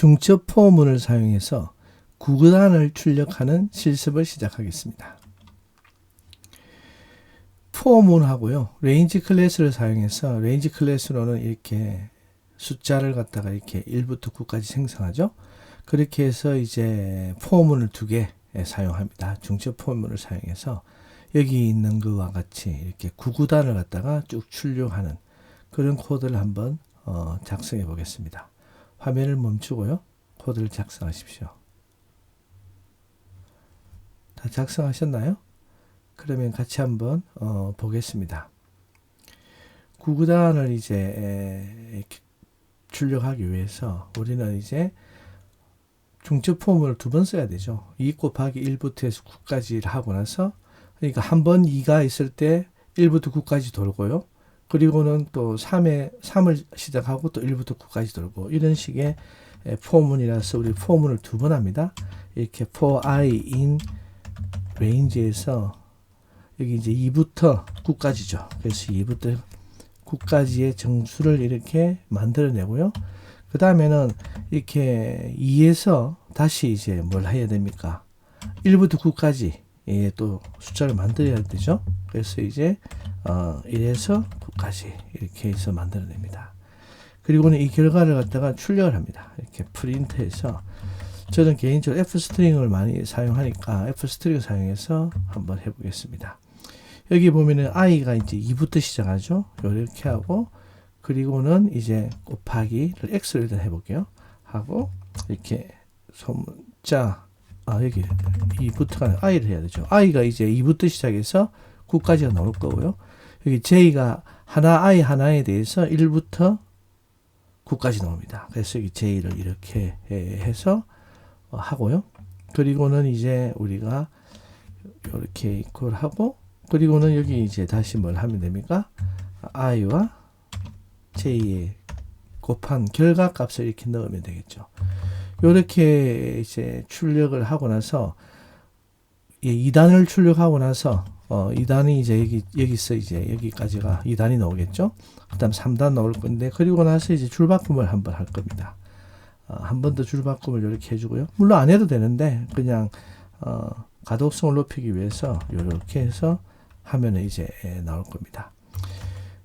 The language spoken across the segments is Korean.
중첩 포문을 사용해서 구구단을 출력하는 실습을 시작하겠습니다. 포문하고요. 레인지 클래스를 사용해서 레인지 클래스로는 이렇게 숫자를 갖다가 이렇게 1부터 9까지 생성하죠. 그렇게 해서 이제 포문을 두 개 사용합니다. 중첩 포문을 사용해서 여기 있는 것과 같이 이렇게 구구단을 갖다가 쭉 출력하는 그런 코드를 한번 어, 작성해 보겠습니다. 화면을 멈추고요. 코드를 작성하십시오. 다 작성하셨나요? 그러면 같이 한번 어, 보겠습니다. 구구단을 이제 출력하기 위해서 우리는 이제 중첩 폼을 두 번 써야 되죠. 2 곱하기 1부터 해서 9까지를 하고 나서 그러니까 한 번 2가 있을 때 1부터 9까지 돌고요. 그리고는 또 3에 3을 시작하고 또 1부터 9까지 돌고 이런 식의 포문이라서 우리 포문을 두 번 합니다. 이렇게 for i in range에서 여기 이제 2부터 9까지죠. 그래서 2부터 9까지의 정수를 이렇게 만들어내고요. 그 다음에는 이렇게 2에서 다시 이제 뭘 해야 됩니까? 1부터 9까지 예, 또 숫자를 만들어야 되죠. 그래서 이제 어, 1에서 9까지 이렇게 해서 만들어냅니다. 그리고는 이 결과를 갖다가 출력을 합니다. 이렇게 프린트해서 저는 개인적으로 F 스트링을 많이 사용하니까 F 스트링을 사용해서 한번 해보겠습니다. 여기 보면은 i가 이제 2부터 시작하죠. 이렇게 하고 그리고는 이제 곱하기를 x로 일단 해볼게요. 하고 이렇게 소문자 아 여기 2부터가 i를 해야 되죠. i가 이제 2부터 시작해서 9까지가 나올 거고요. 여기 j가 하나 i 하나에 대해서 1부터 9까지 나옵니다. 그래서 여기 j를 이렇게 해서 하고요. 그리고는 이제 우리가 이렇게 이퀄 하고 그리고는 여기 이제 다시 뭘 하면 됩니까? i와 j의 곱한 결과 값을 이렇게 넣으면 되겠죠. 이렇게 이제 출력을 하고 나서 예, 2단을 출력하고 나서 어, 2단이 이제 여기 여기서 이제 여기까지가 2단이 나오겠죠. 그 다음 3단 나올 건데 그리고 나서 이제 줄바꿈을 한번 할 겁니다. 어, 한번 더 줄바꿈을 이렇게 해주고요. 물론 안 해도 되는데 그냥 어, 가독성을 높이기 위해서 이렇게 해서 하면 이제 나올 겁니다.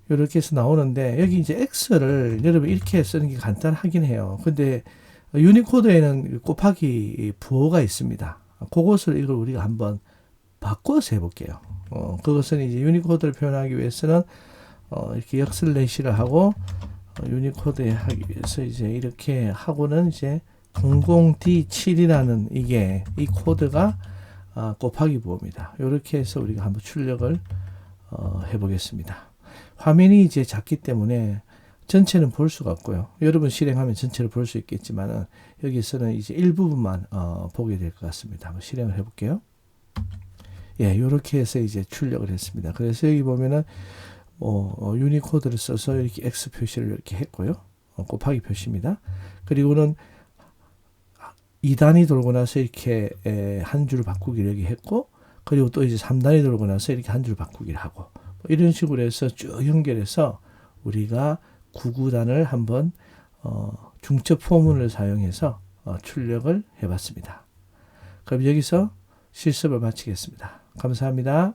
이렇게 해서 나오는데 여기 이제 X를 여러분 이렇게 쓰는 게 간단하긴 해요. 근데 유니코드에는 곱하기 부호가 있습니다. 그것을 이걸 우리가 한번 바꿔서 해볼게요. 어, 그것은 이제 유니코드를 표현하기 위해서는 어, 이렇게 역슬래시를 하고 어, 유니코드에 하기 위해서 이제 이렇게 하고는 이제 00D7이라는 이게 이 코드가 아, 곱하기 부호입니다. 이렇게 해서 우리가 한번 출력을 어, 해보겠습니다. 화면이 이제 작기 때문에 전체는 볼 수가 없고요. 여러분 실행하면 전체를 볼 수 있겠지만은 여기서는 이제 일부분만 어, 보게 될 것 같습니다. 한번 실행을 해볼게요. 예, 이렇게 해서 이제 출력을 했습니다. 그래서 여기 보면은 뭐 어, 유니코드를 써서 이렇게 X 표시를 이렇게 했고요. 어, 곱하기 표시입니다. 그리고는 2단이 돌고 나서 이렇게 한줄 바꾸기를 여기 했고 그리고 또 이제 3단이 돌고 나서 이렇게 한 줄 바꾸기를 하고 뭐 이런 식으로 해서 쭉 연결해서 우리가 구구단을 한번 어, 중첩 포문을 사용해서 어, 출력을 해봤습니다. 그럼 여기서 실습을 마치겠습니다. 감사합니다.